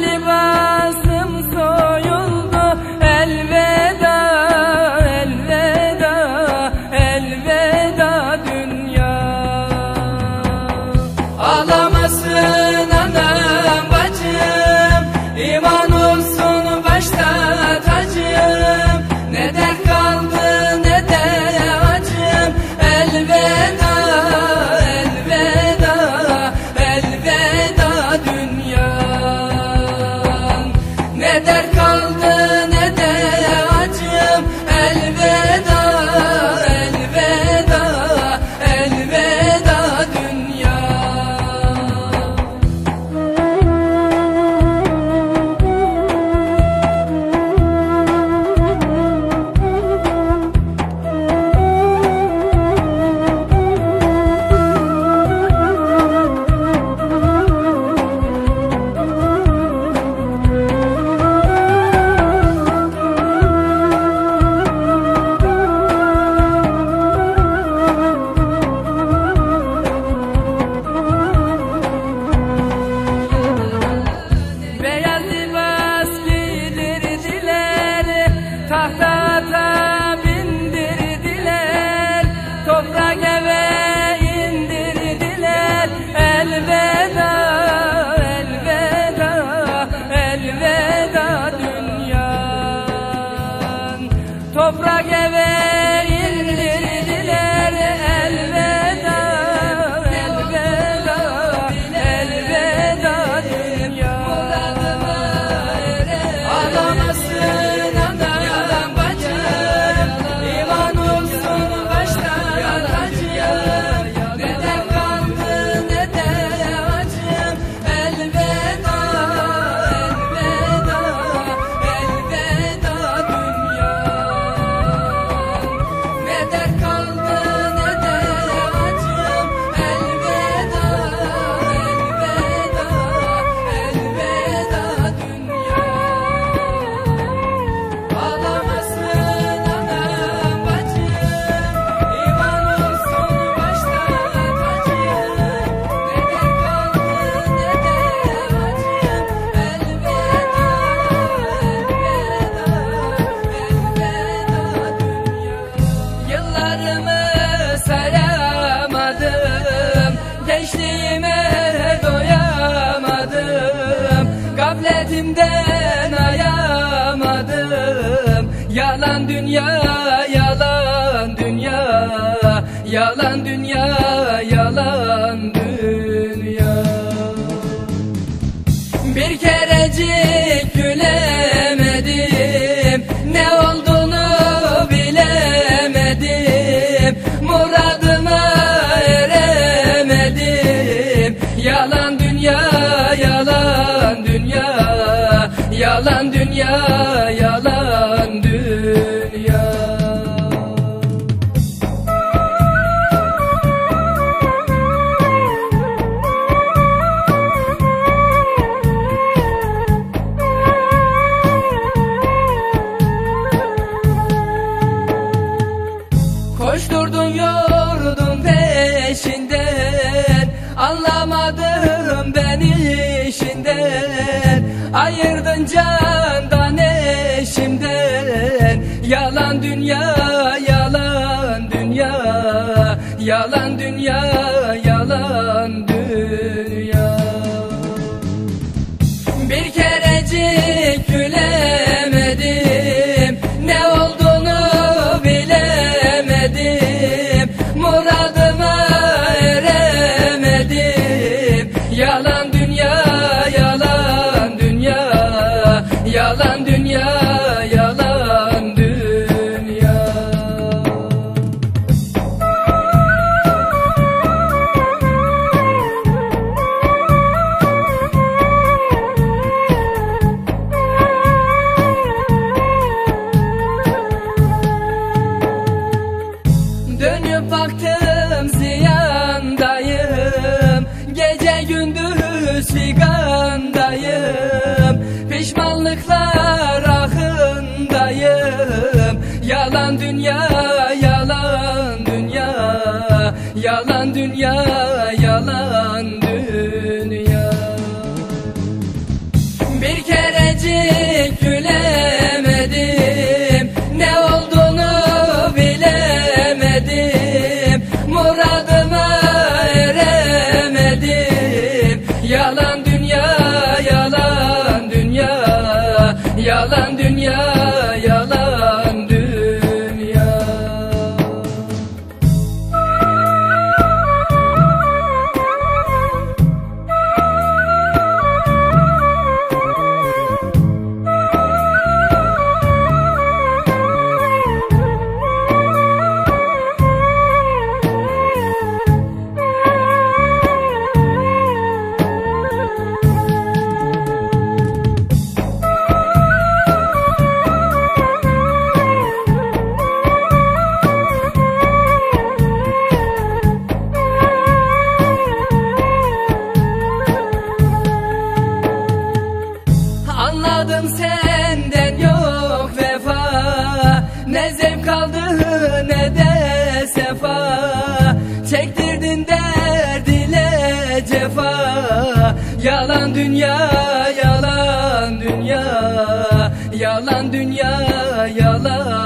Dünya Yalan dünya, yalan dünya. Yalan dünya, yalan dünya. Bir kerecik gülemedim. Ne olduğunu bilemedim. Muradıma eremedim. Yalan dünya, yalan dünya. Yalan dünya, yalan Koşturdun yordun peşinden. Anlamadım ben işinden. Ayırdın candan eşimden. Yalan dünya, yalan dünya Yalan karanlıklar ahındayım. Yalan dünya, yalan dünya, yalan dünya dünya yalan dünya yalan dünya yalan.